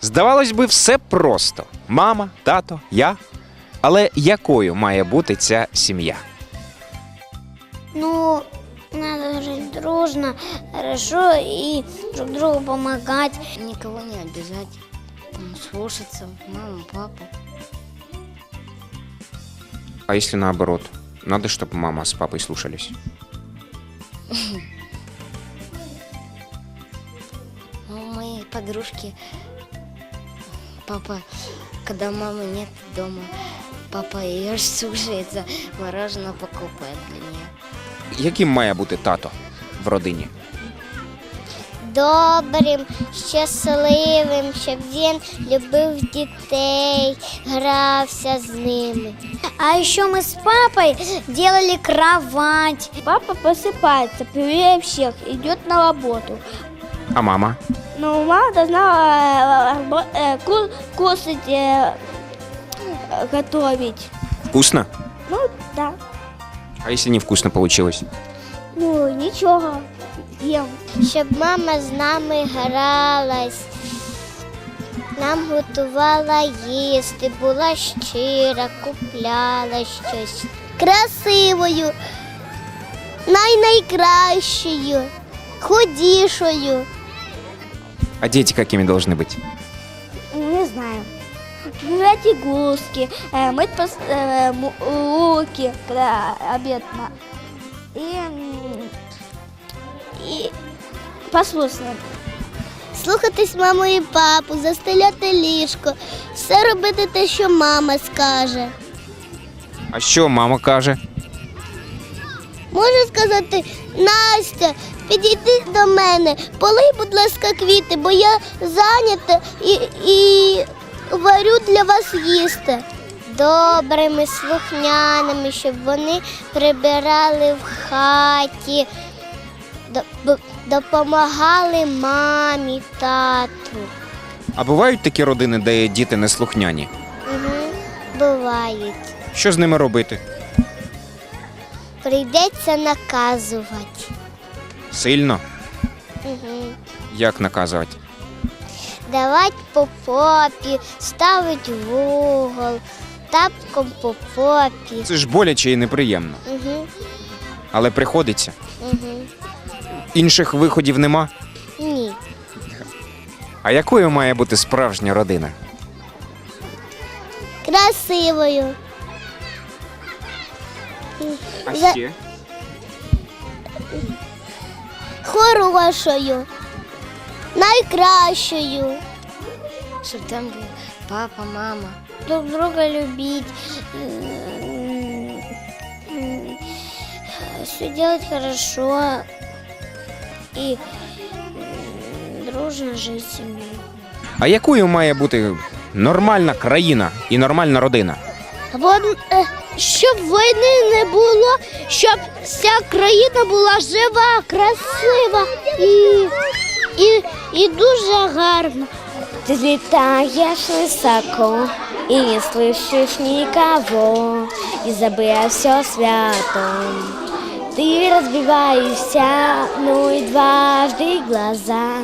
Здавалось би, все просто: мама, тато, я. Але якою має бути ця сім'я? Ну, надо жить дружно, хорошо и друг другу помогать. Никого не обижать, там, слушаться маму, папу. А если наоборот? Надо, чтобы мама с папой слушались. У моей подружки папа, когда мамы нет дома, папа ее слушается, мороженое покупает для нее. Яким має бути тато в родині? Добрим, щасливим, щоб він любив дітей, грався з ними. А ще ми з папою делали кровать. Папа просыпается первее всех, идет на работу. А мама? Но мама должна э, рабо- э, ку- кушать, э, э, готовить. Вкусно? Ну, да. А если невкусно получилось? Ну, ничего. Ем. Щоб мама з нами гралась, нам готувала їсти, була щира, купляла щось. Красивою, найнайкращою, худішою. А дети какими должны быть? Не знаю. Брать игрушки, э, мыть пос- э, му- руки, когда обед на... И, м, и послушным. Слухатись маму і папу, застеляти ліжко, все робити те, що мама скаже. А що мама каже? Можу сказати, Настя, підійди до мене, полий, будь ласка, квіти, Бо я зайнята і, і варю для вас їсти. Добрими, слухняними, щоб вони прибирали в хаті, допомагали мамі, тату. А бувають такі родини, де діти неслухняні? Угу. Бувають. Що з ними робити? Прийдеться наказувати. Сильно? Угу. Як наказувати? Давать по попі, ставить в угол, тапком по попі. Це ж боляче і неприємно. Угу. Але приходиться. Угу. Інших виходів нема. Ні. А якою має бути справжня родина? Красивою. А ще? Хорошою. Найкращою. Чтобы там был папа, мама. Друг друга любить. Все делать хорошо. И дружно жить с семьей. А якою має бути нормальна країна і нормальна родина? Вон, е, щоб війни не було, щоб вся країна була жива, красива і, і, і дуже гарна. Ты летаешь высоко и не слышишь никого, и забыв все свято. Ты разбиваешься, ну и дважды глаза,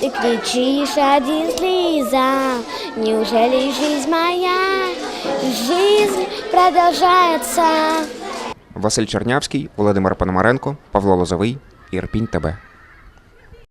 ты кричишь один слеза. Неужели жизнь моя, Жизнь продолжается? Василь Чернявський, Володимир Пономаренко, Павло Лозовий, Ірпінь ТБ.